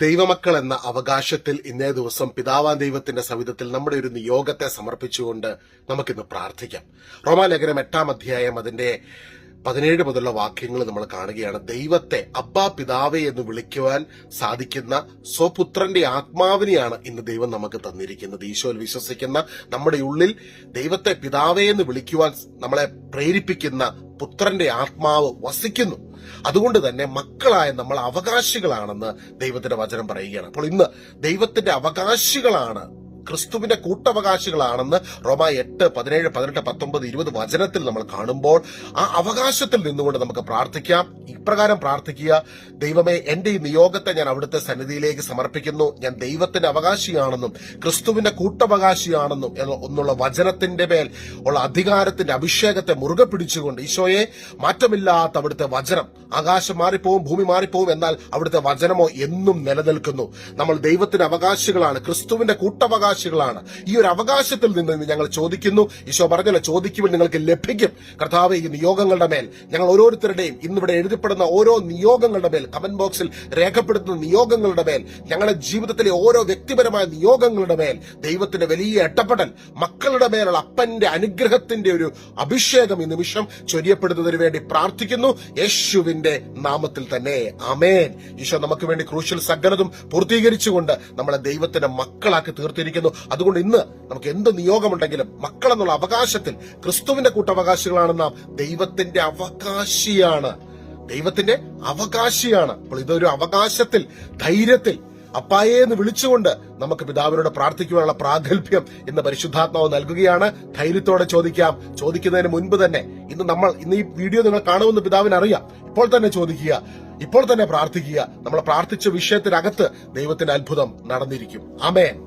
ദൈവമക്കൾ എന്ന അവകാശത്തിൽ ഇന്നേ ദിവസം പിതാവാൻ ദൈവത്തിന്റെ സവിധത്തിൽ നമ്മുടെ ഒരു നിയോഗത്തെ സമർപ്പിച്ചുകൊണ്ട് നമുക്കിന്ന് പ്രാർത്ഥിക്കാം. റോമാലേഖനം എട്ടാം അധ്യായം അതിന്റെ പതിനേഴ് മുതലുള്ള വാക്യങ്ങൾ നമ്മൾ കാണുകയാണ്. ദൈവത്തെ അബ്ബാ പിതാവേ എന്ന് വിളിക്കുവാൻ സാധിക്കുന്ന സ്വപുത്രന്റെ ആത്മാവിനെയാണ് ഇന്ന് ദൈവം നമുക്ക് തന്നിരിക്കുന്നത്. ഈശോയിൽ വിശ്വസിക്കുന്ന നമ്മുടെ ഉള്ളിൽ ദൈവത്തെ പിതാവേ എന്ന് വിളിക്കുവാൻ നമ്മളെ പ്രേരിപ്പിക്കുന്ന പുത്രന്റെ ആത്മാവ് വസിക്കുന്നു. അതുകൊണ്ട് തന്നെ മക്കളായ നമ്മൾ അവകാശികളാണെന്ന് ദൈവത്തിന്റെ വചനം പറയുകയാണ്. അപ്പോൾ ഇന്ന് ദൈവത്തിന്റെ അവകാശികളാണ് ക്രിസ്തുവിന്റെ കൂട്ടവകാശികളാണെന്ന് റോമ എട്ട് പതിനേഴ് പതിനെട്ട് പത്തൊമ്പത് ഇരുപത് വചനത്തിൽ നമ്മൾ കാണുമ്പോൾ ആ അവകാശത്തിൽ നിന്നുകൊണ്ട് നമുക്ക് പ്രാർത്ഥിക്കാം. ഇപ്രകാരം പ്രാർത്ഥിക്കുക. ദൈവമേ എന്റെ ഈ നിയോഗത്തെ ഞാൻ അവിടുത്തെ സന്നിധിയിലേക്ക് സമർപ്പിക്കുന്നു. ഞാൻ ദൈവത്തിന്റെ അവകാശിയാണെന്നും ക്രിസ്തുവിന്റെ കൂട്ടവകാശിയാണെന്നും എന്നുള്ള വചനത്തിന്റെ മേൽ ഉള്ള അധികാരത്തിന്റെ അഭിഷേകത്തെ മുറുകെ പിടിച്ചുകൊണ്ട് ഈശോയെ മാറ്റമില്ലാത്ത അവിടുത്തെ വചനം ആകാശം മാറിപ്പോവും ഭൂമി മാറിപ്പോവും എന്നാൽ അവിടുത്തെ വചനമോ എന്നും നിലനിൽക്കുന്നു. നമ്മൾ ദൈവത്തിന്റെ അവകാശികളാണ്. ക്രിസ്തുവിന്റെ കൂട്ടവകാശികളാണ് ഈ ഒരു അവകാശത്തിൽ നിന്ന് ഞങ്ങൾ ചോദിക്കുന്നു. ഈശോ പറഞ്ഞല്ലോ ചോദിക്കുമ്പോൾ നിങ്ങൾക്ക് ലഭിക്കും. കർത്താവ് ഈ നിയോഗങ്ങളുടെ മേൽ ഞങ്ങൾ ഓരോരുത്തരുടെയും ഇന്നിവിടെ എഴുതപ്പെടുന്ന ഓരോ നിയോഗങ്ങളുടെ മേൽ കമന്റ് ബോക്സിൽ രേഖപ്പെടുത്തുന്ന നിയോഗങ്ങളുടെ മേൽ ഞങ്ങളുടെ ജീവിതത്തിലെ ഓരോ വ്യക്തിപരമായ നിയോഗങ്ങളുടെ മേൽ ദൈവത്തിന്റെ വലിയ എട്ടപ്പെടൽ മക്കളുടെ മേലുള്ള അപ്പന്റെ അനുഗ്രഹത്തിന്റെ ഒരു അഭിഷേകം ഈ നിമിഷം ചൊരിയപ്പെടുന്നതിന് വേണ്ടി പ്രാർത്ഥിക്കുന്നു. യേശുവിന്റെ നാമത്തിൽ തന്നെ. അമേൻ ഈശോ നമുക്ക് വേണ്ടി ക്രൂശ്യൽ സകലതും പൂർത്തീകരിച്ചുകൊണ്ട് നമ്മളെ ദൈവത്തിന്റെ മക്കളാക്കി തീർത്തിരിക്കുന്നു. അതുകൊണ്ട് ഇന്ന് നമുക്ക് എന്ത് നിയോഗമുണ്ടെങ്കിലും മക്കളെന്നുള്ള അവകാശത്തിൽ ക്രിസ്തുവിന്റെ കൂട്ടവകാശികളാണ് നാം. ദൈവത്തിന്റെ അവകാശിയാണ്. ദൈവത്തിന്റെ അവകാശിയാണ്. അപ്പോൾ ഇതൊരു അവകാശത്തിൽ ധൈര്യത്തിൽ അപ്പായെ എന്ന് വിളിച്ചുകൊണ്ട് നമുക്ക് പിതാവിനോട് പ്രാർത്ഥിക്കുവാനുള്ള പ്രാഗൽഭ്യം ഇന്ന് പരിശുദ്ധാത്മാവ് നൽകുകയാണ്. ധൈര്യത്തോടെ ചോദിക്കാം. ചോദിക്കുന്നതിന് മുൻപ് തന്നെ ഇന്ന് നമ്മൾ ഇന്ന് ഈ വീഡിയോ നിങ്ങൾ കാണുമെന്ന് പിതാവിന് അറിയാം ഇപ്പോൾ തന്നെ ചോദിക്കുക. ഇപ്പോൾ തന്നെ പ്രാർത്ഥിക്കുക. നമ്മൾ പ്രാർത്ഥിച്ച വിഷയത്തിനകത്ത് ദൈവത്തിന്റെ അത്ഭുതം നടന്നിരിക്കും. അമേൻ